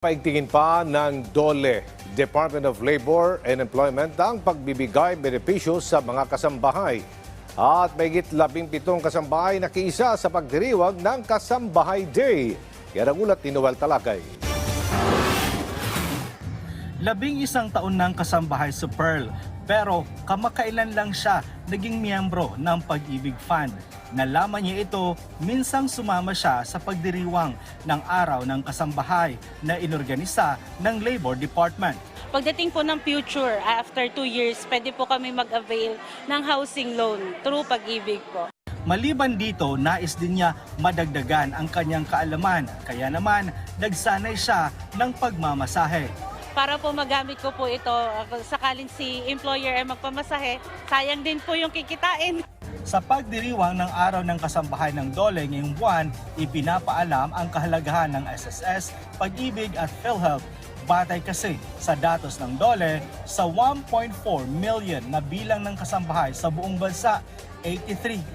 Paigtingin pa ng DOLE, Department of Labor and Employment, ang pagbibigay benepisyo sa mga kasambahay. At may labing pitong kasambahay na kiisa sa pagdiriwag ng Kasambahay Day. Yan ang ulat ni Noel Talakay. Labing isang taon ng kasambahay si Pearl, pero kamakailan lang siya naging miyembro ng Pag-ibig Fund. Nalaman niya ito, minsang sumama siya sa pagdiriwang ng Araw ng Kasambahay na inorganisa ng Labor Department. Pagdating po ng future, after two years, pwede po kami mag-avail ng housing loan through pag-ibig po. Maliban dito, nais din niya madagdagan ang kanyang kaalaman, kaya naman nagsanay siya ng pagmamasahe. Para po magamit ko po ito, sakaling si employer ay magpamasahe, sayang din po yung kikitain. Sa pagdiriwang ng Araw ng Kasambahay ng Dole ngayong buwan, ipinapaalam ang kahalagahan ng SSS, Pag-ibig at PhilHealth. Batay kasi sa datos ng Dole, sa 1.4 million na bilang ng kasambahay sa buong bansa, 83%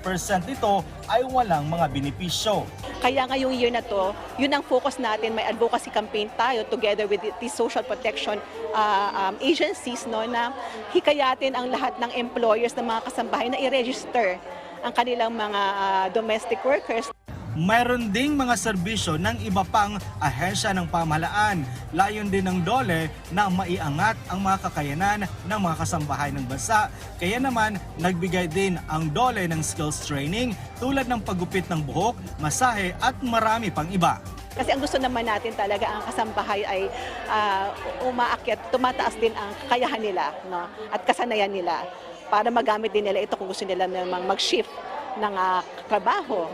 nito ay walang mga benepisyo. Kaya ngayong year na to, yun ang focus natin. May advocacy campaign tayo together with the, social protection uh, um, agencies no, na hikayatin ang lahat ng employers ng mga kasambahay na i-register ang kanilang mga uh, domestic workers. Mayroon ding mga serbisyo ng iba pang ahensya ng pamahalaan. Layon din ng DOLE na maiangat ang mga kakayanan ng mga kasambahay ng bansa. Kaya naman, nagbigay din ang DOLE ng skills training tulad ng paggupit ng buhok, masahe at marami pang iba. Kasi ang gusto naman natin talaga ang kasambahay ay uh, umaakyat, tumataas din ang kakayahan nila no? at kasanayan nila para magamit din nila ito kung gusto nila namang mag-shift ng uh, trabaho.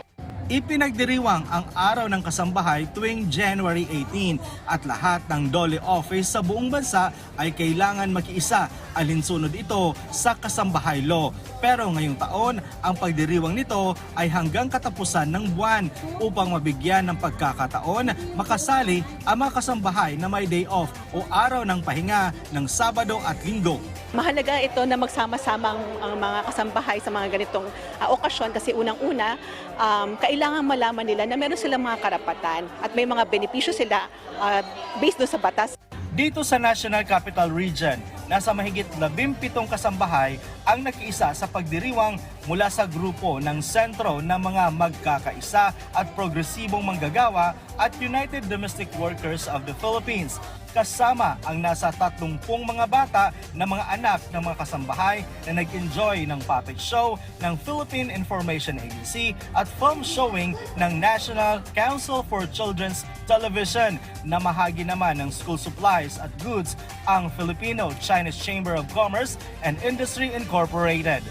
Ipinagdiriwang ang araw ng kasambahay tuwing January 18 at lahat ng DOLE office sa buong bansa ay kailangan makiisa alinsunod ito sa kasambahay law. Pero ngayong taon, ang pagdiriwang nito ay hanggang katapusan ng buwan upang mabigyan ng pagkakataon makasali ang mga kasambahay na may day off o araw ng pahinga ng Sabado at Linggo. Mahalaga ito na magsama-sama ang, mga kasambahay sa mga ganitong ah, okasyon kasi unang-una, um, kailangan malaman nila na meron silang mga karapatan at may mga benepisyo sila ah, based doon sa batas. Dito sa National Capital Region, nasa mahigit 17 kasambahay ang nakiisa sa pagdiriwang mula sa grupo ng Sentro ng mga Magkakaisa at Progresibong Manggagawa at United Domestic Workers of the Philippines. Kasama ang nasa 30 mga bata na mga anak ng mga kasambahay na nag-enjoy ng puppet show ng Philippine Information Agency at film showing ng National Council for Children's Television na mahagi naman ng school supplies at goods ang Filipino-Chinese Chamber of Commerce and Industry Incorporated.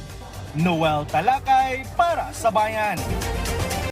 Noel Talakay para sa Bayan.